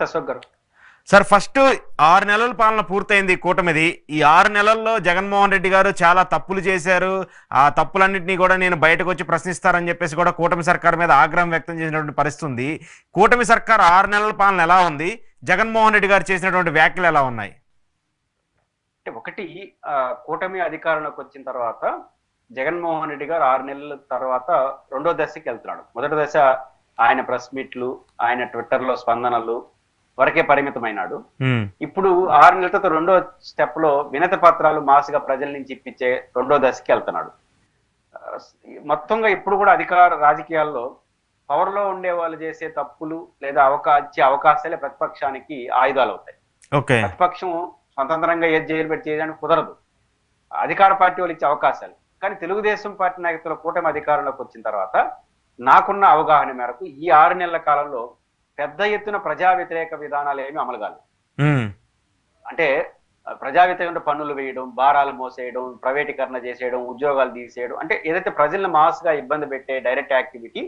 నమస్తే Ashok garu. Sir first ఆరు నెలల పాలన పూర్తయింది కూటమిది. ఈ ఆరు నెలల్లో జగన్మోహన్ రెడ్డి గారు చాలా తప్పులు చేశారు. ఆ తప్పులన్నింటినీ కూడా నేను బయటకు వచ్చి ప్రశ్నిస్తారని చెప్పేసి కూడా కూటమి సర్కార్ మీద ఆగ్రహం వ్యక్తం చేసినటువంటి పరిస్థితి ఉంది కూటమి సర్కార్ ఆరు నెలల పాలన ఎలా ఉంది? జగన్మోహన్ రెడ్డి గారు చేసినటువంటి వ్యాఖ్యలు ఎలా ఉన్నాయి? అంటే ఒకటి కూటమి అధికారంలోకి వచ్చిన తర్వాత జగన్మోహన్ రెడ్డి గారు ఆరు నెలల తర్వాత రెండో దశకి వెళ్తున్నాడు. మొదటి దశ ఆయన ప్రెస్ మీట్లు ఆయన ట్విట్టర్లో స్పందనలు వరకే పరిమితమైనాడు. ఇప్పుడు ఆరు నెలల తర్వాత రెండో స్టెప్లో వినతి పత్రాలు మాసుగా ప్రజల నుంచి ఇప్పించే రెండో దశకి వెళ్తున్నాడు. మొత్తంగా ఇప్పుడు కూడా అధికార రాజకీయాల్లో పవర్లో ఉండే వాళ్ళు చేసే తప్పులు లేదా అవకా ఇచ్చే అవకాశాలే ప్రతిపక్షానికి ఆయుధాలు అవుతాయి. ప్రతిపక్షం స్వతంత్రంగా ఏది జైలు పెట్టి చేయడానికి కుదరదు. అధికార పార్టీ వాళ్ళు ఇచ్చే అవకాశాలు. కానీ తెలుగుదేశం పార్టీ నాయకుల కూటమి అధికారంలోకి వచ్చిన తర్వాత నాకున్న అవగాహన మేరకు ఈ ఆరు నెలల కాలంలో పెద్ద ఎత్తున ప్రజా వ్యతిరేక విధానాలు ఏమీ అమలు కాలేదు ఉమ్, అంటే ప్రజా వ్యతిరేక పన్నులు వేయడం భారాలు మోసేయడం ప్రైవేటీకరణ చేసేయడం ఉద్యోగాలు తీసేయడం అంటే ఏదైతే ప్రజలను మాస్గా ఇబ్బంది పెట్టే డైరెక్ట్ యాక్టివిటీ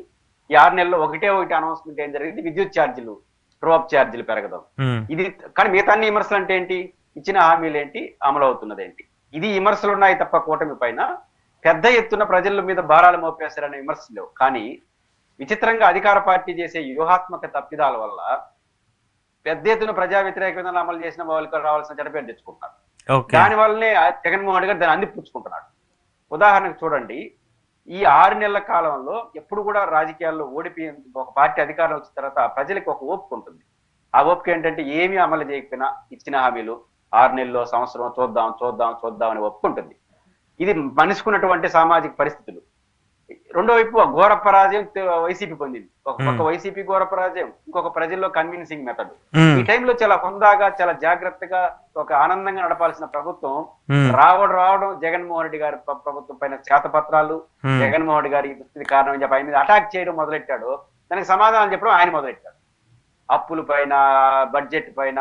ఈ ఆరు నెలల్లో ఒకటే ఒకటి అనౌన్స్మెంట్ ఏం జరిగింది? విద్యుత్ ఛార్జీలు ట్రోప్ ఛార్జీలు పెరగడం. ఇది కానీ మిగతా అన్ని విమర్శలు అంటే ఏంటి? ఇచ్చిన హామీలు ఏంటి? అమలు అవుతున్నది ఏంటి? ఇది విమర్శలు ఉన్నాయి తప్ప కూటమి పైన పెద్ద ఎత్తున ప్రజల మీద భారాలు మోపేశారనే విమర్శలు కానీ విచిత్రంగా అధికార పార్టీ చేసే వ్యూహాత్మక తప్పిదాల వల్ల పెద్ద ఎత్తున ప్రజా వ్యతిరేక విధానాలు అమలు చేసిన వాళ్ళకి రావాల్సిన చెడ్డ పేరు తెచ్చుకుంటున్నారు. దాని వల్లనే జగన్మోహన్ రెడ్డి గారు దాన్ని అందిపుచ్చుకుంటున్నాడు ఉదాహరణకు చూడండి ఈ ఆరు నెలల కాలంలో ఎప్పుడు కూడా రాజకీయాల్లో ఓడిపోయి ఒక పార్టీ అధికారం వచ్చిన తర్వాత ప్రజలకు ఒక ఓపిక ఉంటుంది. ఆ ఓపిక ఏంటంటే ఏమీ అమలు చేయకపోయినా ఇచ్చిన హామీలు ఆరు నెలల్లో సంవత్సరం చూద్దాం చూద్దాం చూద్దాం అని ఓపిక ఉంటుంది ఇది మనిషికున్నటువంటి సామాజిక పరిస్థితులు. రెండో వైపు ఘోర పరాజయం వైసీపీ పొందింది. ఒక పక్క. వైసీపీ ఘోర పరాజయం ఇంకొక ప్రజల్లో కన్విన్సింగ్ మెథడ్ ఈ టైంలో చాలా హుందాగా చాలా జాగ్రత్తగా ఒక ఆనందంగా నడపాల్సిన ప్రభుత్వం రావడం రావడం జగన్మోహన్ రెడ్డి గారి ప్ర- ప్రభుత్వం పైన చేతపత్రాలు ఉమ్, జగన్మోహన్ రెడ్డి గారి ఇది కారణం చెప్పి ఆయన మీద అటాక్ చేయడం మొదలెట్టాడు దానికి సమాధానం చెప్పడం ఆయన మొదలెట్టాడు. అప్పుల పైన బడ్జెట్ పైన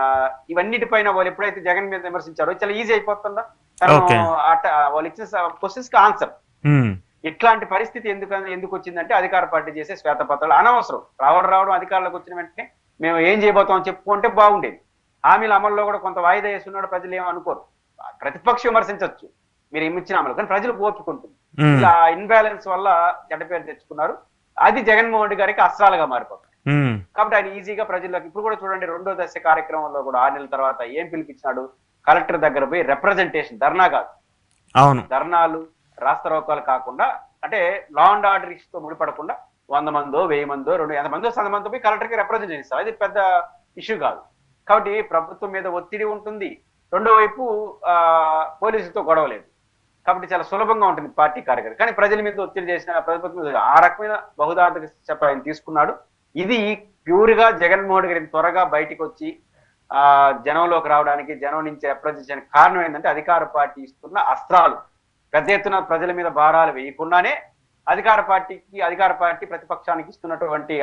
ఇవన్నిటి పైన వాళ్ళు ఎప్పుడైతే జగన్ మీద విమర్శించారో చాలా ఈజీ అయిపోతుందా? వాళ్ళు ఇచ్చిన క్వశ్చన్స్కి ఆన్సర్ ఇట్లాంటి పరిస్థితి ఎందుకు ఎందుకు వచ్చిందంటే అధికార పార్టీ చేసే శ్వేతపత్రాలు అనవసరం. రావడం రావడం అధికారంలోకి వచ్చిన వెంటనే మేము ఏం చేయబోతాం చెప్పుకుంటే బాగుండేది. హామీల అమల్లో కూడా కొంత వాయిదా వేస్తున్నాడు ప్రజలు ఏం అనుకోరు. ప్రతిపక్షం విమర్శించవచ్చు. మీరు ఏమి ఇచ్చిన అమలు. కానీ ప్రజలకు ఓపుకుంటుంది. ఇలా ఇన్బ్యాలెన్స్ వల్ల చెడ్డ పేరు తెచ్చుకున్నారు. అది జగన్మోహన్ రెడ్డి గారికి అస్త్రాలుగా మారిపోతుంది. కాబట్టి ఆయన ఈజీగా ప్రజల్లోకి ఇప్పుడు కూడా చూడండి రెండో దశ కార్యక్రమంలో కూడా ఆరు నెలల తర్వాత ఏం పిలిపించినాడు? కలెక్టర్ దగ్గర పోయి రిప్రజెంటేషన్ ధర్నా కాదు. అవును. ధర్నాలు రాస్తారోకాలు కాకుండా అంటే లా అండ్ ఆర్డర్తో ముడిపడకుండా వంద మందో వెయ్యి మందో రెండు వంద మందో వంద మందో పోయి కలెక్టర్కి రిప్రజెంట్ చేస్తారు అది పెద్ద ఇష్యూ కాదు. కాబట్టి ప్రభుత్వం మీద ఒత్తిడి ఉంటుంది. రెండో వైపు ఆ పోలీసులతో గొడవ లేదు. కాబట్టి చాలా సులభంగా ఉంటుంది పార్టీ కార్యకర్త. కానీ ప్రజల మీద ఒత్తిడి చేసిన ప్రభుత్వం మీద ఆ రకమైన బహుదార్థక చెప్ప ఆయన తీసుకున్నాడు. ఇది ప్యూర్గా జగన్మోహన్ గారిని త్వరగా బయటికి వచ్చి ఆ జనంలోకి రావడానికి జనం నుంచి రిప్రజెంట్ కారణం ఏంటంటే అధికార పార్టీ ఇస్తున్న అస్త్రాలు. పెద్ద ఎత్తున ప్రజల మీద భారాలు వేయకుండానే అధికార పార్టీకి అధికార పార్టీ ప్రతిపక్షానికి ఇస్తున్నటువంటి